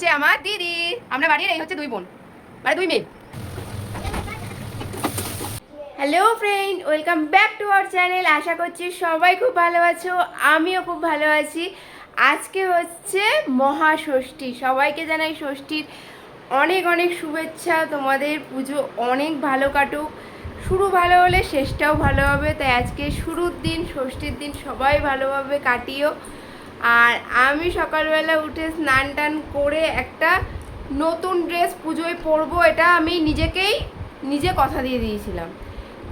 হচ্ছে আমার দিদি। আমরা বাড়ির এই হচ্ছে দুই বোন মানে দুই মেয়ে। Hello friend welcome back to our channel আশা করছি সবাই খুব ভালো আছো, আমিও খুব ভালো আছি। আজকে হচ্ছে মহাষষ্ঠী, সবাইকে জানাই ষষ্ঠীর অনেক অনেক শুভেচ্ছা। তোমাদের পুজো অনেক ভালো কাটুক। শুরু ভালো হলে শেষটাও ভালো হবে, তাই আজকে শুরুর দিন, ষষ্ঠীর দিন সবাই ভালোভাবে কাটিও। আর আমি সকালবেলা উঠে স্নান টান করে একটা নতুন ড্রেস পুজোয় পরবো, এটা আমি নিজেকেই নিজে কথা দিয়ে দিয়েছিলাম।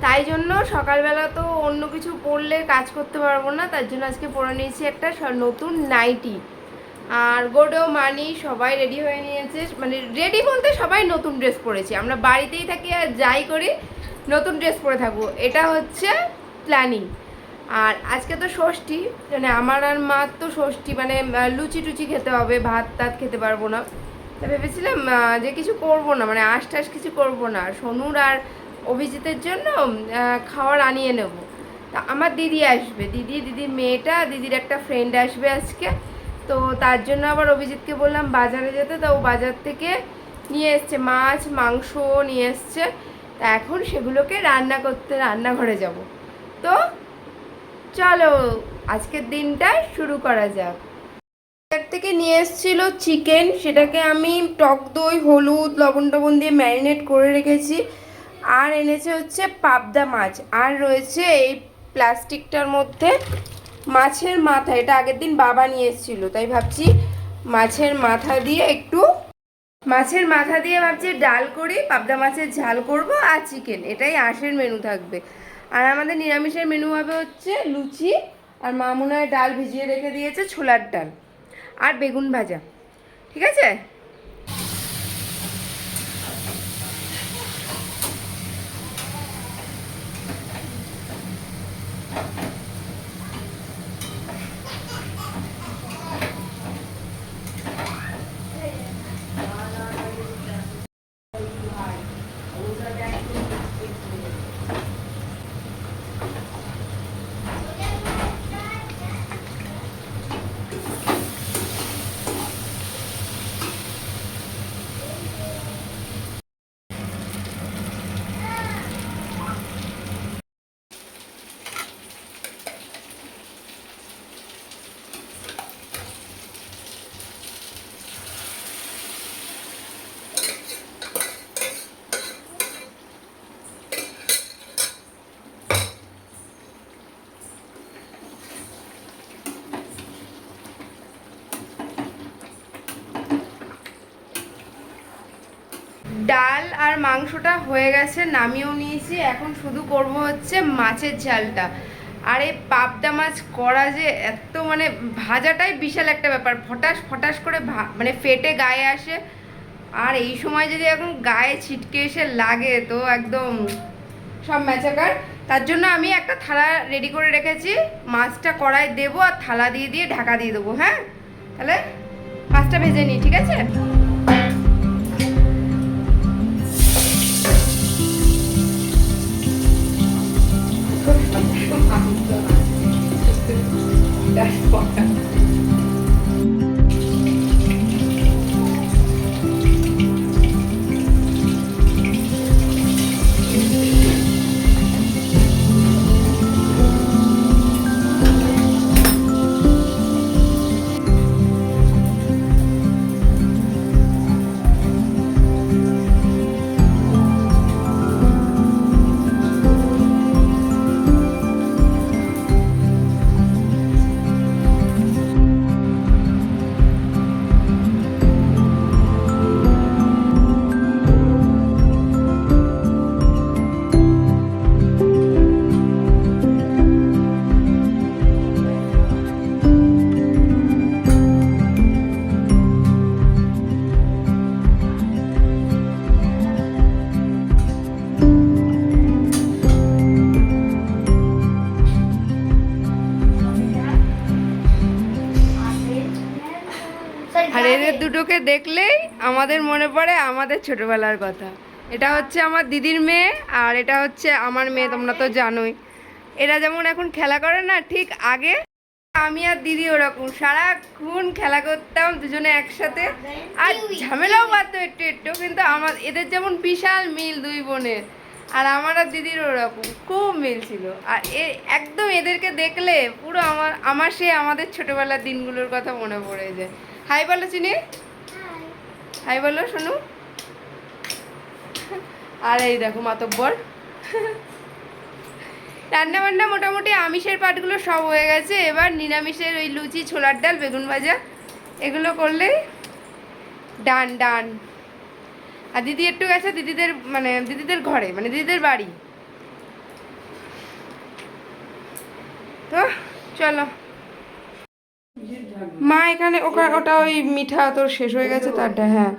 তাই জন্য সকালবেলা তো অন্য কিছু পরলে কাজ করতে পারব না, তার জন্য আজকে পরে নিয়েছি একটা নতুন নাইটি। আর গোডো, মানি সবাই রেডি হয়ে নিয়েছে মানে রেডি বলতে সবাই নতুন ড্রেস পরেছি। আমরা বাড়িতেই থাকি আর যাই করি, নতুন ড্রেস পরে থাকব। এটা হচ্ছে প্ল্যানিং আর আজকে তো ষষ্ঠী মানে আমার আর মার তো ষষ্ঠী মানে লুচি টুচি খেতে হবে, ভাত টাত খেতে পারব না। তা ভেবেছিলাম যে কিছু করব না মানে আশ টাশ কিছু করব না। সোনুর আর অভিজিতের জন্য খাওয়ার আনিয়ে নেব। তা আমার দিদি আসবে, দিদি, দিদির মেয়েটা, দিদির একটা ফ্রেন্ড আসবে আজকে। তো তার জন্য আবার অভিজিৎকে বললাম, বাজারে যেতে, তা ও বাজার থেকে নিয়ে এসছে মাছ, মাংস নিয়ে এসছে। তা এখন সেগুলোকে রান্না করতে, রান্নাঘরে যাব। তো চলো, আজকের দিনটা শুরু করা যাক। থেকে নিয়ে এসেছিল চিকেন সেটাকে আমি টক দই, হলুদ, লবণ টবণ দিয়ে ম্যারিনেট করে রেখেছি। আর এনেছে হচ্ছে পাবদা মাছ। আর রয়েছে এই প্লাস্টিকটার মধ্যে মাছের মাথা, এটা আগের দিন বাবা নিয়ে এসেছিল, তাই ভাবছি মাছের মাথা দিয়ে একটু, মাছের মাথা দিয়ে ভাবছি ডাল করি, পাবদা মাছের ঝাল করব আর চিকেন এটাই আঁশের মেনু থাকবে। আর আমাদের নিরামিষের মেনু হবে হচ্ছে লুচি আর মামুনায় ডাল ভিজিয়ে রেখে দিয়েছে ছোলার ডাল আর বেগুন ভাজা, ঠিক আছে? ডাল আর মাংসটা হয়ে গেছে, নামিয়েও নিয়েছি। এখন শুধু করব হচ্ছে মাছের ঝালটা। আর এই পাবদা মাছ করা যে এত মানে ভাজাটাই বিশাল একটা ব্যাপার। ফটাস ফটাস করে মানে ফেটে গায়ে আসে। আর এই সময় যদি এখন গায়ে ছিটকে এসে লাগে, তো একদম সব ম্যাচাকার। তার জন্য আমি একটা থালা রেডি করে রেখেছি। মাছটা কড়াই দেবো আর থালা দিয়ে দিয়ে ঢাকা দিয়ে দেবো হ্যাঁ? তাহলে মাছটা ভেজে নিই, ঠিক আছে? Ja, ich freue mich. আর এদের দুটোকে দেখলেই আমাদের মনে পড়ে আমাদের ছোটবেলার কথা। এটা হচ্ছে আমার দিদির মেয়ে আর এটা হচ্ছে আমার মেয়ে, তোমরা তো জানোই। এরা যেমন এখন খেলা করে না, ঠিক আগে আমি আর দিদি ওরকম সারাক্ষণ খেলা করতাম দুজনে একসাথে। আর ঝামেলাও পারতো একটু একটু, কিন্তু আমার এদের যেমন বিশাল মিল দুই বোনের, আর আমার আর দিদির ওরকম খুব মিল ছিল। আর এ একদম এদেরকে দেখলে পুরো আমার আমার সে আমাদের ছোটবেলার দিনগুলোর কথা মনে পড়ে যায়। হাই বলো চিনি। হাই। বলো শোনো। আর এই দেখো মাতব্বর। রান্না বান্না মোটামুটি আমিষের পাটগুলো সব হয়ে গেছে। এবার নিরামিষের ওই লুচি ছোলার ডাল বেগুন ভাজা এগুলো করলেই ডান ডান। আর দিদি একটু গেছে দিদিদের মানে দিদিদের ঘরে মানে দিদিদের বাড়ি। তো চলো। মা এখানে ওখানে ওটা ওই মিঠা তোর শেষ হয়ে গেছে তারটা হ্যাঁ।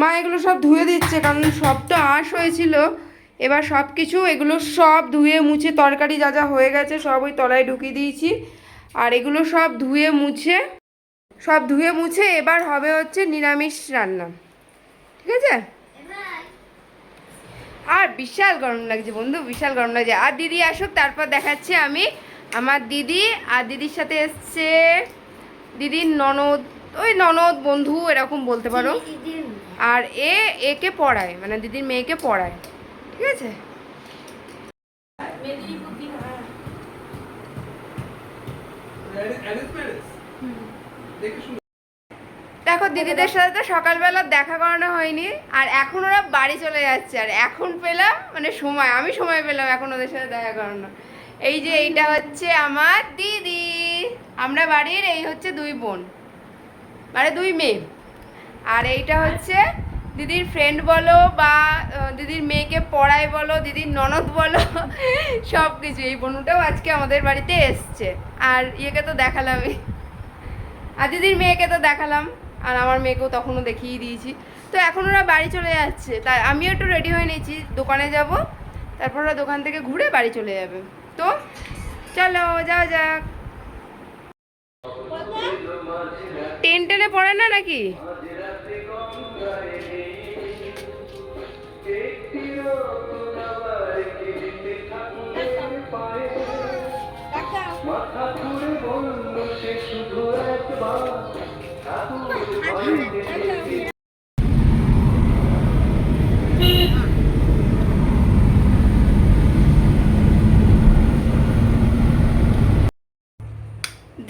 মা এগুলো সব ধুয়ে দিচ্ছে কারণ সব তো আঁশ হয়েছিল। এবার সব কিছু এগুলো সব ধুয়ে মুছে তরকারি যা যা হয়ে গেছে সব ওই তলায় ঢুকিয়ে দিয়েছি। আর এগুলো সব ধুয়ে মুছে সব ধুয়ে মুছে এবার হবে হচ্ছে নিরামিষ রান্না। ঠিক আছে? আর বিশাল গরম লাগছে বন্ধু বিশাল গরম লাগছে। আর দিদি আসুক তারপর দেখাচ্ছি আমি আমার দিদি। আর দিদির সাথে এসছে দিদির ননদ ওই ননদ বন্ধু এরকম বলতে পারো। আর এ একে পড়ায় মানে দিদির মেয়েকে পড়ায়। ঠিক আছে? দেখো দিদিদের সাথে তো সকালবেলা দেখা করানো হয়নি আর এখন ওরা বাড়ি চলে যাচ্ছে আর এখন পেলাম মানে সময় আমি সময় পেলাম এখন ওদের সাথে দেখা করানো এই যে এইটা হচ্ছে আমার দিদি। আমরা বাড়ির এই হচ্ছে দুই বোন মানে দুই মেয়ে। আর এইটা হচ্ছে দিদির ফ্রেন্ড বলো বা দিদির মেয়েকে পড়ায় বলো, দিদির ননদ বলো সব কিছু এই বোনটাও আজকে আমাদের বাড়িতে এসছে। আর ইয়েকে তো দেখালামই। আর দিদির মেয়েকে তো দেখালাম। আর আমার মেয়েকেও তখনও দেখিয়ে দিয়েছি। তো এখন ওরা বাড়ি চলে যাচ্ছে। তাই আমিও একটু রেডি হয়ে নিয়েছি। দোকানে যাব। তারপর ওরা দোকান থেকে ঘুরে বাড়ি চলে যাবে। চলো যাও যাক। টেন টেনে পড়ে না নাকি?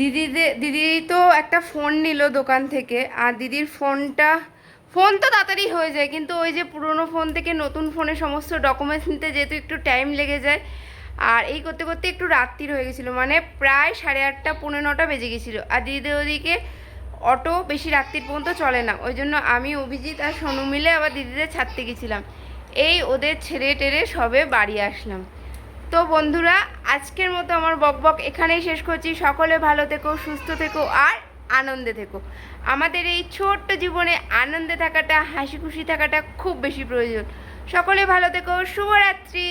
দিদিদের দিদি তো একটা ফোন নিল দোকান থেকে, আর দিদির ফোনটা ফোন তো তাড়াতাড়ি হয়ে যায়, কিন্তু ওই যে পুরনো ফোন থেকে নতুন ফোনে সমস্ত ডকুমেন্টস নিতে যেহেতু একটু টাইম লেগে যায়, আর এই করতে করতে একটু রাত্রির হয়ে গেছিল মানে প্রায় সাড়ে আটটা, পৌনে নটা বেজে গেছিল, আর দিদিদের ওদিকে অটো বেশি রাত্রির পর্যন্ত চলে না, ওই জন্য আমি, অভিজিৎ আর সোনু মিলে আবার দিদিদের ছাড়তে গেছিলাম, এই ওদের ছেড়ে টেরে সবে বাড়ি আসলাম। তো বন্ধুরা, আজকের মতো আমার বক বক এখানেই শেষ করছি। সকলে ভালো থেকো, সুস্থ থেকো আর আনন্দে থেকো। আমাদের এই ছোট্ট জীবনে আনন্দে থাকাটা হাসি খুশি থাকাটা খুব বেশি প্রয়োজন। সকলে ভালো থেকো, শুভরাত্রি।